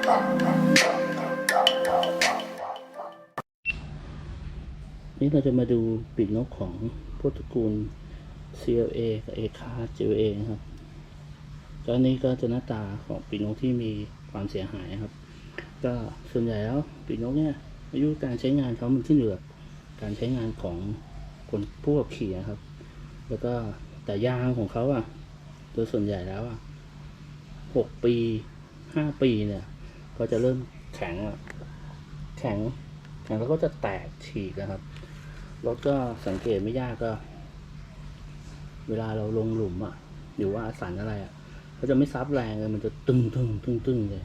นี่เราจะมาดูปีกนกของพวกตระกูล CLA กับ A c a GLA นะครับก็อันนี้ก็จะหน้าตาของปีกนกที่มีความเสียหายครับ ก็ส่วนใหญ่แล้วปีกนกเนี่ยอายุการใช้งานเขามันขึ้นอยู่กับการใช้งานของคนผู้ขับขี่นะครับ แล้วก็แต่ยางของเขาอะโดยส่วนใหญ่แล้วอะหกปีห้าปีเนี่ย ก็จะเริ่มแข็งแข็งแข็งแล้วก็จะแตกฉีกนะครับรถก็สังเกตไม่ยากก็ เวลาเราลงหลุมอะหรือว่าสันอะไรอะเขาจะไม่ซับแรงเลยมันจะตึงตึงตึงตึงเลย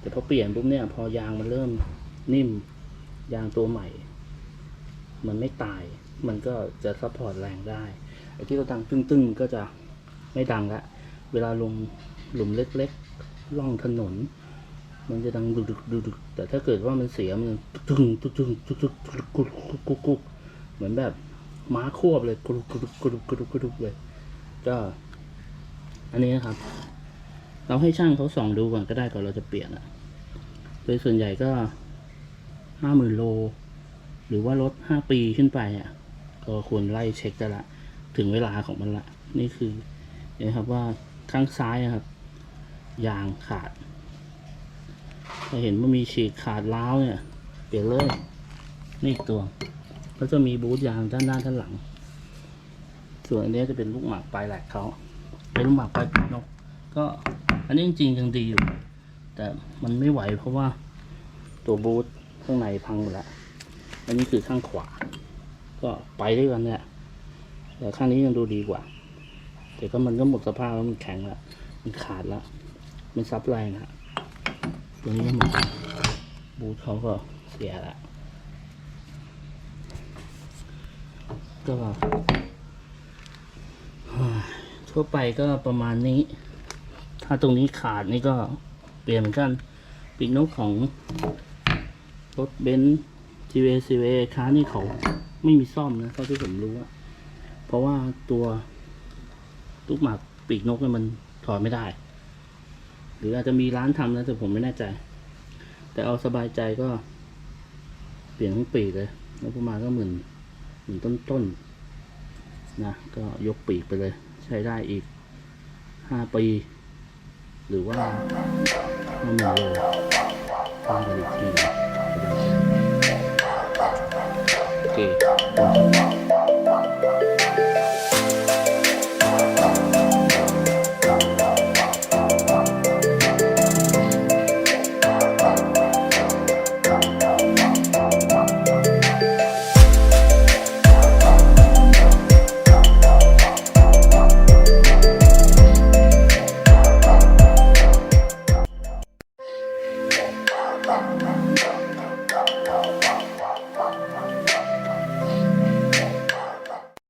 แต่พอเปลี่ยนปุ๊บเนี่ย พอยางมันเริ่มนิ่มยางตัวใหม่ มันไม่ตาย มันก็จะซัพพอร์ตแรงได้ไอ้ที่เราดังตึ้งๆก็จะไม่ดังละเวลาลงหลุมเล็กๆล่องถนน มันจะดังดุกๆดุกๆแต่ถ้าเกิดว่ามันเสียมันตึงตึงตึงตึงตึงตึงกุกกุกกุกกุกเหมือนแบบม้าควบเลยกรุกกรุกกรุกกรุกกรุกเลย ก็อันนี้นะครับ เราให้ช่างเขาส่องดูก่อนก็ได้ก่อนเราจะเปลี่ยนอะ โดยส่วนใหญ่ก็ห้าหมื่นโล หรือว่ารถห้าปีขึ้นไปอะ ก็ควรไล่เช็คกันละ ถึงเวลาของมันละ นี่คือนะครับว่าข้างซ้ายครับ ยางขาด ถ้าเห็นว่ามีฉีกขาดร้าวเนี่ย เปลี่ยนเลยนี่อีกตัวแล้วจะมีบูทยางด้านหน้าด้านหลัง ส่วนอันนี้จะเป็นลูกหมากปลายแหลกเขาเป็นลูกหมากปลายปีกนก ก็อันนี้จริงๆยังดีอยู่ แต่มันไม่ไหวเพราะว่าตัวบูทข้างในพังหมดแล้วอันนี้คือข้างขวา ก็ไปด้วยกันเนี่ยแต่ข้างนี้ยังดูดีกว่าแต่ก็มันก็หมดสภาพแล้วมันแข็งแล้วมันขาดแล้วมันซับแรงอะ ตัวนี้ก็เหมือนกันบูทเขาก็เสียละก็ทั่วไปก็ประมาณนี้ ถ้าตรงนี้ขาดนี่ก็เปลี่ยนเหมือนกันปีกนกของรถเบนซ์ GV CV ค้านี่เขาไม่มีซ่อมนะเท่าที่ผมรู้อะเพราะว่าตัวลูกหมากปีกนกเนี่ยมันถอดไม่ได้ หรืออาจจะมีร้านทำนะแต่ผมไม่แน่ใจ แต่เอาสบายใจก็ เปลี่ยนทั้งปีกเลย แล้วประมาณก็หมื่นหมื่นต้นๆนะก็ยกปีกไปเลย ใช้ได้อีกห้าปี หรือว่าห้าหมื่นโลฟังกันอีกทีโอเค Oh.